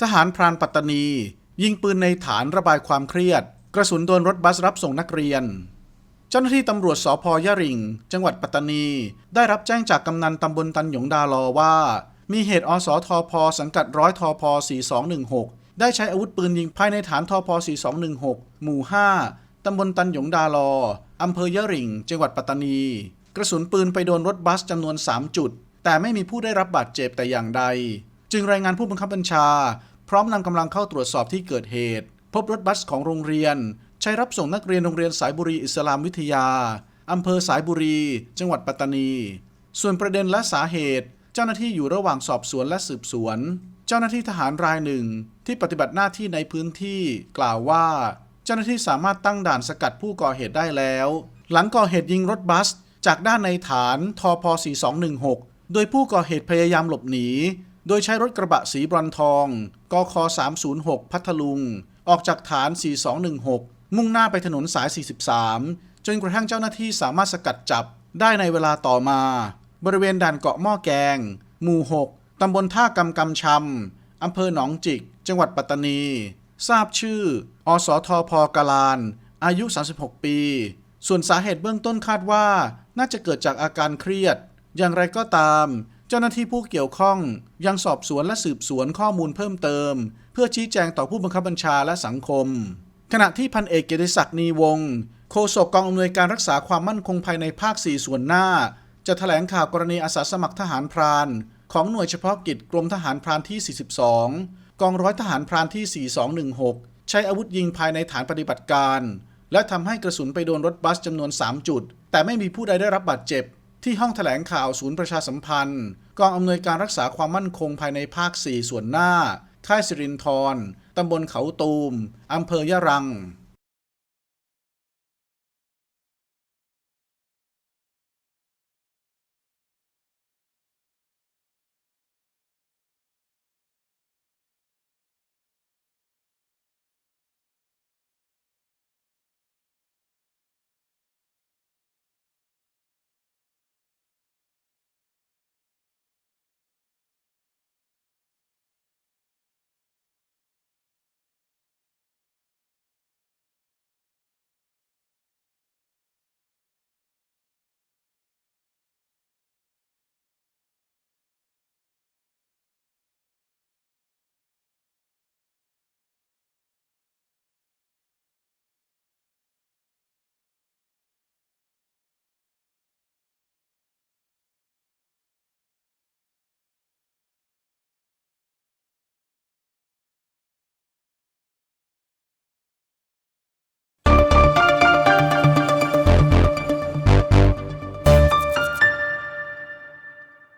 ทหารพรานปัตตานี ยิงปืนในฐานระบายความเครียด กระสุนโดนรถบัสรับส่งนักเรียน เจ้าหน้าที่ตำรวจสพยะริง จังหวัดปัตตานี ได้รับแจ้งจากกำนันตำบลตันหยงดาลอว่า มีเหตุอสทพสังกัดร้อยทพอ4216 ได้ใช้อาวุธปืนยิงภายในฐานทพ4216 หมู่ 5 ตำบลตันหยงดาลออำเภอยะริง จังหวัดปัตตานี กระสุนปืนไปโดนรถบัสจำนวน 3 จุด แต่ไม่มีผู้ได้รับบาดเจ็บแต่อย่างใด จึงรายงานผู้บังคับบัญชา พร้อมนำกำลังเข้าตรวจสอบที่เกิดเหตุ พบรถบัสของโรงเรียน ใช้รับส่งนักเรียนโรงเรียนสายบุรีอิสลามวิทยาอำเภอสายบุรี จังหวัดปัตตานี ส่วนประเด็นและสาเหตุ เจ้าหน้าที่อยู่ระหว่างสอบสวนและสืบสวน เจ้าหน้าที่ทหารรายหนึ่ง ที่ปฏิบัติหน้าที่ในพื้นที่กล่าวว่า เจ้าหน้าที่สามารถตั้งด่านสกัดผู้ก่อเหตุได้แล้ว หลังก่อเหตุยิงรถบัส จากด้านในฐานทพ 4216 โดยผู้ก่อเหตุพยายามหลบหนี โดยใช้รถกระบะสีบรอนทองกค306 พัทลุง ออกจากฐาน 4216 มุ่งหน้าไปถนนสาย 43 จนกระทั่งเจ้าหน้าที่สามารถสกัดจับได้ในเวลาต่อมา บริเวณด่านเกาะหม้อแกง หมู่ 6 ตำบลท่ากำกำชำ อำเภอหนองจิก จังหวัดปัตตานี ทราบชื่อ อสทพกาลาน อายุ 36 ปี ส่วนสาเหตุเบื้องต้นคาดว่า น่าจะเกิดจากอาการเครียด อย่างไรก็ตาม เจ้าหน้าที่ผู้เกี่ยวข้องยังสอบสวนและสืบสวนข้อมูลเพิ่มเติม เพื่อชี้แจงต่อผู้บังคับบัญชาและสังคม ขณะที่พันเอกเกียรติศักดิ์นีวงศ์โฆษกกองอำนวยการรักษาความมั่นคงภายในภาค 4 ส่วนหน้า จะแถลงข่าวกรณีอาสาสมัครทหารพราน ของหน่วยเฉพาะกิจกรมทหารพรานที่ 42 กองร้อยทหารพรานที่ 4216 ใช้อาวุธยิงภายในฐานปฏิบัติการ และทำให้กระสุนไปโดนรถบัสจำนวน 3 จุด แต่ไม่มีผู้ใดได้รับบาดเจ็บ ที่ห้องแถลงข่าวศูนย์ประชาสัมพันธ์ กองอำนวยการรักษาความมั่นคงภายในภาค 4 ส่วนหน้า ค่ายสิรินทรตำบลเขาตูมอำเภอยะรัง